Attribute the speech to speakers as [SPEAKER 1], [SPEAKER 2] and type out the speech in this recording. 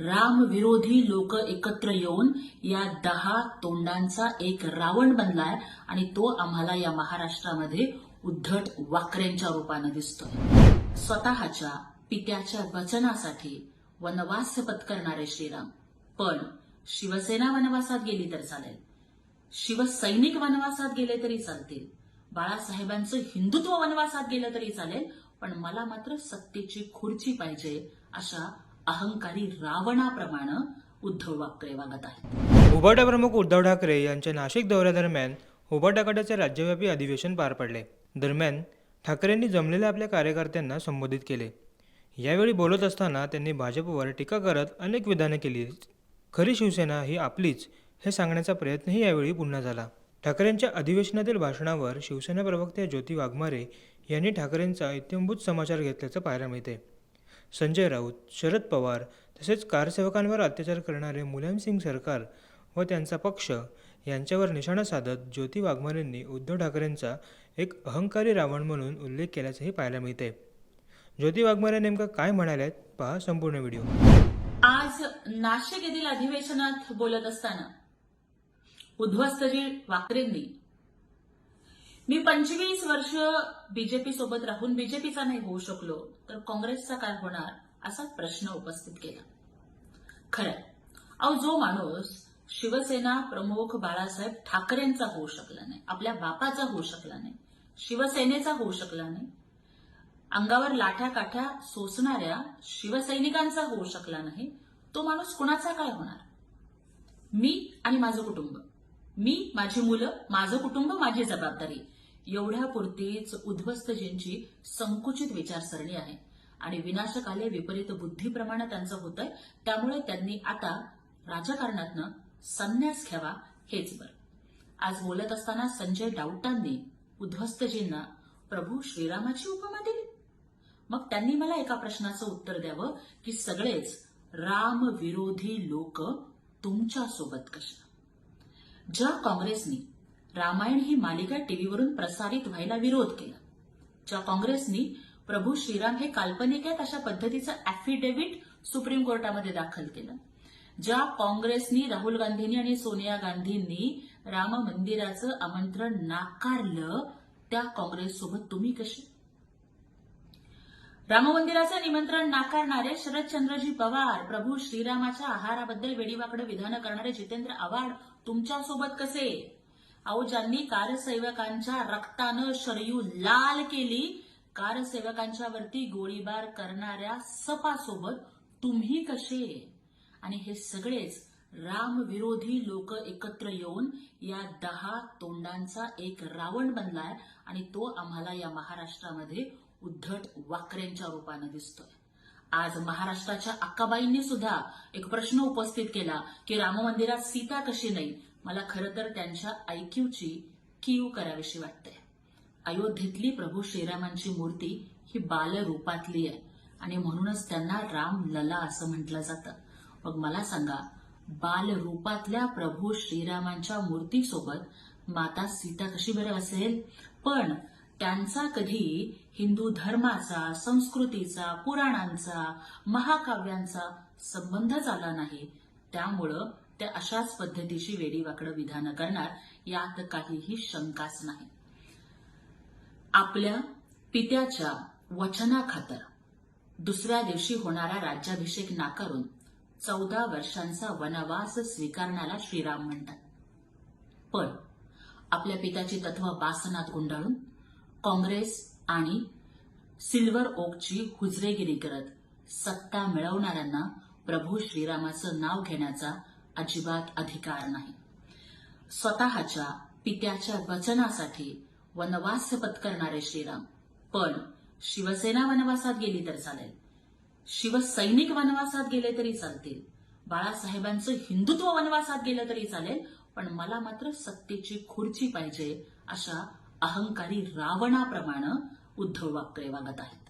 [SPEAKER 1] राम विरोधी लोक एकत्र येऊन या दहा तोंडांचा एक रावण बनलाय आणि तो आम्हाला या महाराष्ट्रामध्ये उद्धट वाकऱ्यांच्या रूपानं दिसतोय. स्वतःच्या पित्याच्या वचनासाठी वनवास पत्करणारे श्रीराम. पण शिवसेना वनवासात गेली तर चालेल. शिवसैनिक वनवासात गेले तरी चालतील. बाळासाहेबांचं हिंदुत्व वनवासात गेलं तरी चालेल. पण मला मात्र सत्तेची खुर्ची पाहिजे अशा अहंकारी रावणाप्रमाणे उद्धव ठाकरे वागत आहेत.
[SPEAKER 2] उभाटा प्रमुख उद्धव ठाकरे यांच्या नाशिक दौऱ्यादरम्यान उभाटा गटाचे राज्यव्यापी अधिवेशन पार पडले. दरम्यान ठाकरेंनी जमलेल्या आपल्या कार्यकर्त्यांना संबोधित केले. यावेळी बोलत असताना त्यांनी भाजपवर टीका करत अनेक विधानं केली. खरी शिवसेना ही आपलीच हे सांगण्याचा प्रयत्नही यावेळी पुन्हा झाला. ठाकरेंच्या अधिवेशनातील भाषणावर शिवसेना प्रवक्त्या ज्योती वाघमारे यांनी ठाकरेंचा इत्यंभूत समाचार घेतल्याचं पाहायला मिळते. संजय राऊत शरद पवार तसेच कारसेवकांवर अत्याचार करणारे मुलायमसिंग सरकार व त्यांचा पक्ष यांच्यावर निशाणा साधत ज्योती वाघमारेंनी उद्धव ठाकरेंचा एक अहंकारी रावण म्हणून उल्लेख केल्याचंही पाहायला मिळते ज्योती वाघमारे नेमकं काय म्हणाल्यात? पहा संपूर्ण व्हिडिओ.
[SPEAKER 1] आज नाशिक येथील अधिवेशनात बोलत असताना उद्ध्वस्तजी वाकरेंनी मी पंचवीस वर्ष बीजेपी सोबत राहून बीजेपीचा नाही होऊ शकलो तर काँग्रेसचा काय होणार असा प्रश्न उपस्थित केला. खरं अहो जो माणूस शिवसेना प्रमुख बाळासाहेब ठाकरेंचा होऊ शकला नाही आपल्या बापाचा होऊ शकला नाही शिवसेनेचा होऊ शकला नाही अंगावर लाठ्या काठ्या सोसणाऱ्या शिवसैनिकांचा होऊ शकला नाही तो माणूस कुणाचा काय होणार? मी आणि माझं कुटुंब. मी माझी मुलं माझं कुटुंब माझी जबाबदारी. एवढ्यापुरतीच उद्ध्वस्तजींची संकुचित विचारसरणी आहे. आणि विनाशकाले विपरीत बुद्धीप्रमाणे त्यांचं होतंय त्यामुळे त्यांनी आता राजकारणातनं संन्यास घ्यावा हेच बर. आज बोलत असताना संजय डाऊटांनी उद्ध्वस्तजींना प्रभू श्रीरामाची उपमा दिली. मग त्यांनी मला एका प्रश्नाचं उत्तर द्यावं की सगळेच रामविरोधी लोक तुमच्यासोबत कशा? ज्या काँग्रेसनी रामायण ही मालिका टीव्हीवरून प्रसारित व्हायला विरोध केला. ज्या काँग्रेसनी प्रभू श्रीराम हे काल्पनिक आहेत अशा पद्धतीचं अॅफिडेव्हिट सुप्रीम कोर्टामध्ये दाखल केलं. ज्या काँग्रेसनी राहुल गांधींनी आणि सोनिया गांधींनी राम मंदिराचं आमंत्रण नाकारलं त्या काँग्रेससोबत तुम्ही कशी राम मंदिराचं निमंत्रण नाकारणारे शरदचंद्रजी पवार प्रभू श्रीरामाच्या आहाराबद्दल वेडीवाकडे विधानं करणारे जितेंद्र आव्हाड तुमच्यासोबत कसे? अहो ज्यांनी कारसेवकांच्या रक्तानं शरयू लाल केली. कारसेवकांच्या वरती गोळीबार करणाऱ्या सपासोबत तुम्ही कसे? आणि हे सगळेच रामविरोधी लोक एकत्र येऊन या दहा तोंडांचा एक रावण बनलाय आणि तो आम्हाला या महाराष्ट्रामध्ये उद्धट वाकऱ्यांच्या रूपानं दिसतोय. आज महाराष्ट्राच्या अक्काबाईंनी सुद्धा एक प्रश्न उपस्थित केला की राम मंदिरात सीता कशी नाही? मला खरं तर त्यांच्या ऐक्यूची कीव करावीशी वाटते. अयोध्येतली प्रभू श्रीरामांची मूर्ती ही बालरूपातली आहे आणि म्हणूनच त्यांना राम लला असं म्हटलं जातं. मग मला सांगा बालरूपातल्या प्रभू श्रीरामांच्या मूर्तीसोबत माता सीता कशी बरं असेल? पण त्यांचा कधी हिंदू धर्माचा संस्कृतीचा पुराणांचा महाकाव्यांचा संबंधच आला नाही. त्यामुळं त्या अशाच पद्धतीची वेडीवाकडं विधानं करणार यात काहीही शंकाच नाही. आपल्या पित्याच्या वचनाखातर दुसऱ्या दिवशी होणारा राज्याभिषेक नाकारून चौदा वर्षांचा वनवास स्वीकारण्याला श्रीराम म्हणतात. पण आपल्या पित्याची तत्व बासनात गुंडाळून काँग्रेस आणि सिल्वर ओकची हुजरेगिरी करत सत्ता मिळवणाऱ्यांना प्रभू श्रीरामाचं नाव घेण्याचा अजिबात अधिकार नाही. स्वतःच्या पित्याच्या वचनासाठी वनवास पत्करणारे श्रीराम. पण शिवसेना वनवासात गेली तर चालेल. शिवसैनिक वनवासात गेले तरी चालतील. बाळासाहेबांचं हिंदुत्व वनवासात गेलं तरी चालेल पण मला मात्र सत्तेची खुर्ची पाहिजे अशा अहंकारी रावणाप्रमाणे उद्धव वाकरे वागत आहेत.